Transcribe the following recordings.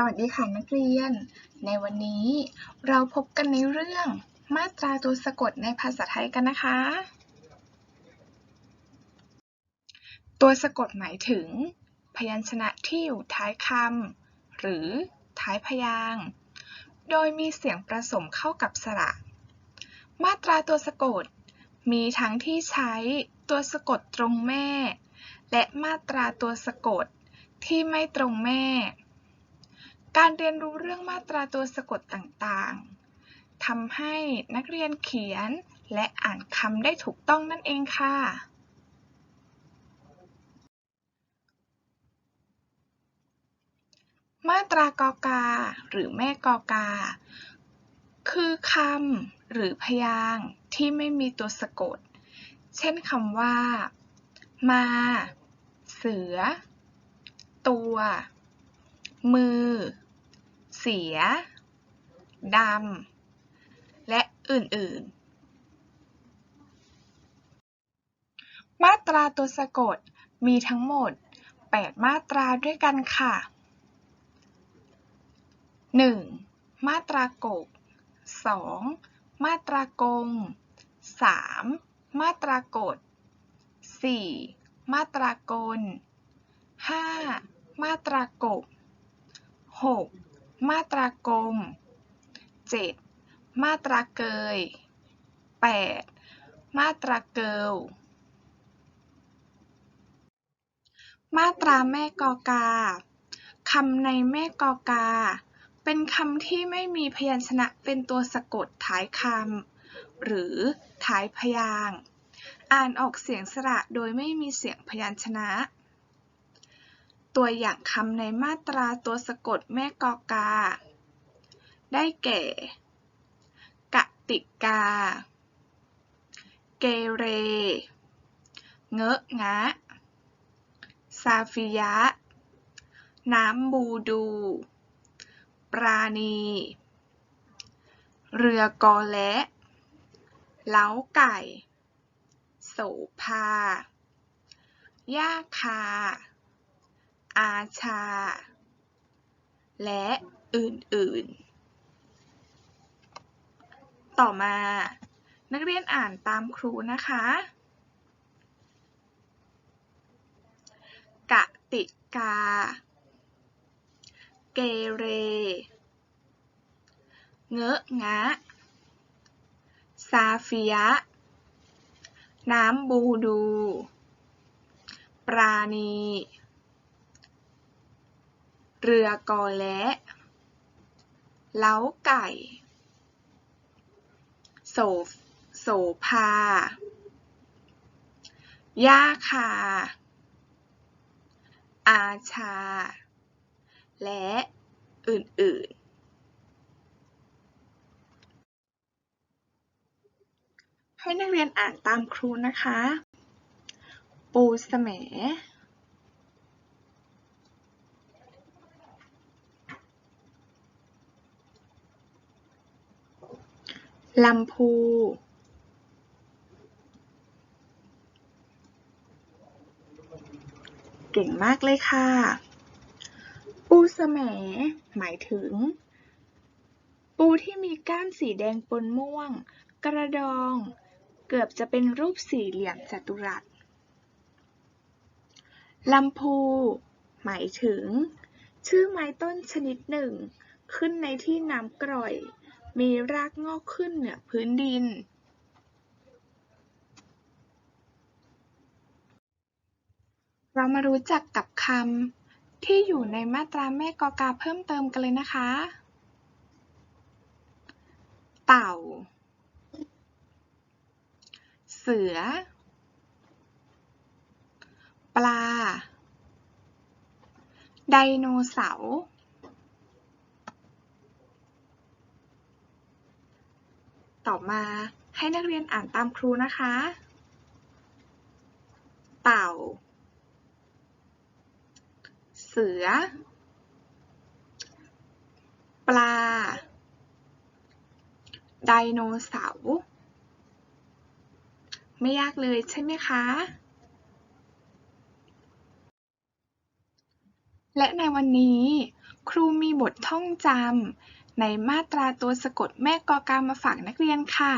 สวัสดีค่ะนักเรียน ในวันนี้เราพบกันในเรื่องมาตราตัวสะกดในภาษาไทยกันนะคะ ตัวสะกดหมายถึง พยัญชนะที่อยู่ท้ายคำหรือท้ายพยางค์โดยมีเสียงผสมเข้ากับสระ มาตราตัวสะกด มีทั้งที่ใช้ตัวสะกดตรงแม่ และมาตราตัวสะกดที่ไม่ตรงแม่ การเรียนรู้เรื่องมาตราตัวสะกดต่างๆ ทำให้นักเรียนเขียนและอ่านคำได้ถูกต้องนั่นเองค่ะ มาตรากอกา หรือแม่กอกา คือคำหรือพยางค์ที่ไม่มีตัวสะกด เช่นคำว่า มา เสือ ตัว มือ เสีย ดำ และอื่น ๆ มาตราตัวสะกดมีทั้งหมด 8 มาตราด้วยกันค่ะ 1. มาตรากก 2. มาตรากง 3. มาตรากฎ 4. มาตรากล 5. มาตรากบ 6. มาตรากลม 7. มาตราเกย 8. มาตราเกิล มาตราแม่กอกา คำในแม่กอกา เป็นคำที่ไม่มีพยัญชนะเป็นตัวสะกดท้ายคำหรือท้ายพยาง อ่านออกเสียงสระโดยไม่มีเสียงพยัญชนะ ตัวอย่างคำในมาตราตัวสะกดแม่กอกา ได้แก่ กติกา เกเร เงอะงะ ซาฟิยะ น้ำบูดู ปราณี เรือกอและ เล้าไก่ โสภา ย่าคา อาชา และอื่นๆ ต่อมา นักเรียนอ่านตามครูนะคะ กติกา เกเร เงอะงะ ซาฟิยะ น้ำบูดู ปราณี เรือกอและ เล้าไก่ โสโสภาย่าคา อาชา และอื่น ๆให้นักเรียนอ่านตามครูนะคะ ปูแสม ลำพู เก่งมากเลยค่ะ ปูแสมหมายถึง ปูที่มีก้านสีแดงปนม่วง กระดอง เกือบจะเป็นรูปสี่เหลี่ยมจัตุรัสลำพู หมายถึง ชื่อไม้ต้นชนิดหนึ่ง ขึ้นในที่น้ำกร่อย มีรากงอกขึ้นเหนือพื้นดินเรามารู้จักกับคำที่อยู่ในมาตราแม่กอกาเพิ่มเติมกันเลยนะคะ เต่า เสือ ปลา ไดโนเสาร์ ต่อมา ให้นักเรียนอ่านตามครูนะคะ เต่า เสือ ปลา ไดโนเสาร์ ไม่ยากเลยใช่ไหมคะ และในวันนี้ ครูมีบทท่องจำในมาตราตัวสะกดแม่กอกามาฝากนักเรียนค่ะ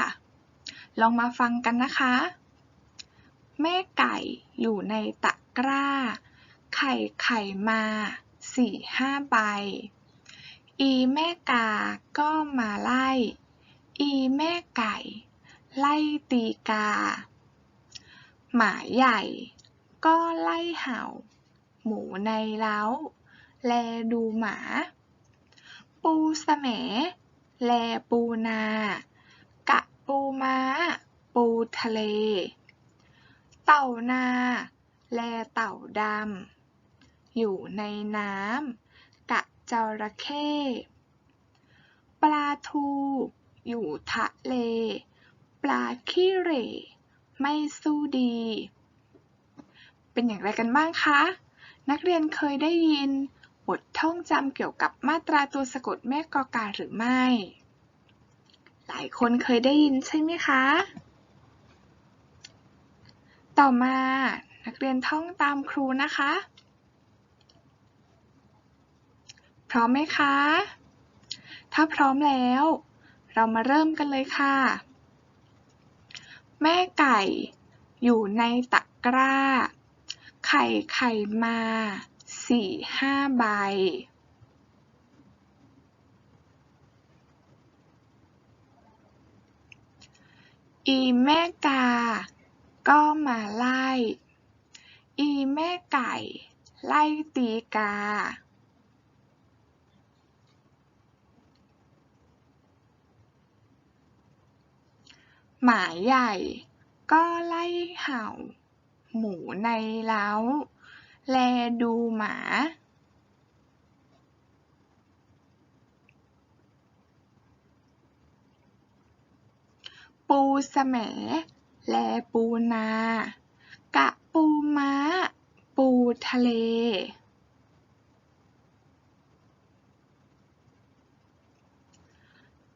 ลองมาฟังกันนะคะ แม่ไก่อยู่ในตะกร้า ไข่ไข่มาสี่ห้าใบ อีแม่กาก็มาไล่ อีแม่ไก่ ไล่ตีกา หมาใหญ่ก็ไล่เห่า หมูในเล้า แลดูหมา ปูแสมแลปูนา กะปูม้า ปูทะเล เต่านา แลเต่าดำ อยู่ในน้ำ กะจระเข้ ปลาทู อยู่ทะเล ปลาขี้เหร่ ไม่สู้ดี เป็นอย่างไรกันบ้างคะ นักเรียนเคยได้ยิน บทท่องจำเกี่ยวกับมาตราตัวสะกดแม่กอกาหรือไม่ หลายคนเคยได้ยินใช่ไหมคะ ต่อมา นักเรียนท่องตามครูนะคะ พร้อมไหมคะ ถ้าพร้อมแล้ว เรามาเริ่มกันเลยค่ะ แม่ไก่ อยู่ในตะกร้า ไข่ไข่มาสี่ห้าใบอีแม่กา ก็มาไล่ อีแม่ไก่ ไล่ตีกา หมาใหญ่ ก็ไล่เห่า หมูในเล้า แลดูหมาปูแสมแลปูนา กะปูม้า ปูทะเล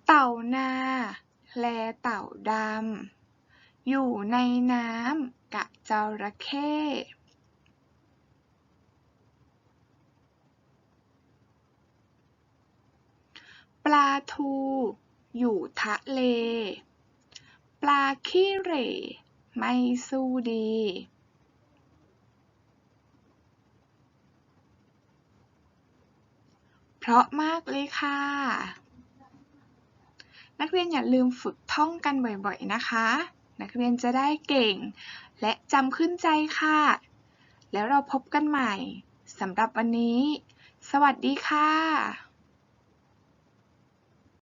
เต่านา แลเต่าดำ อยู่ในน้ำ กะจระเข้ปลาทู อยู่ทะเล ปลาขี้เหร่ไม่สู้ดี เพราะมากเลยค่ะ นักเรียนอย่าลืมฝึกท่องกันบ่อยๆนะคะ นักเรียนจะได้เก่ง และจำขึ้นใจค่ะ แล้วเราพบกันใหม่สำหรับวันนี้ สวัสดีค่ะ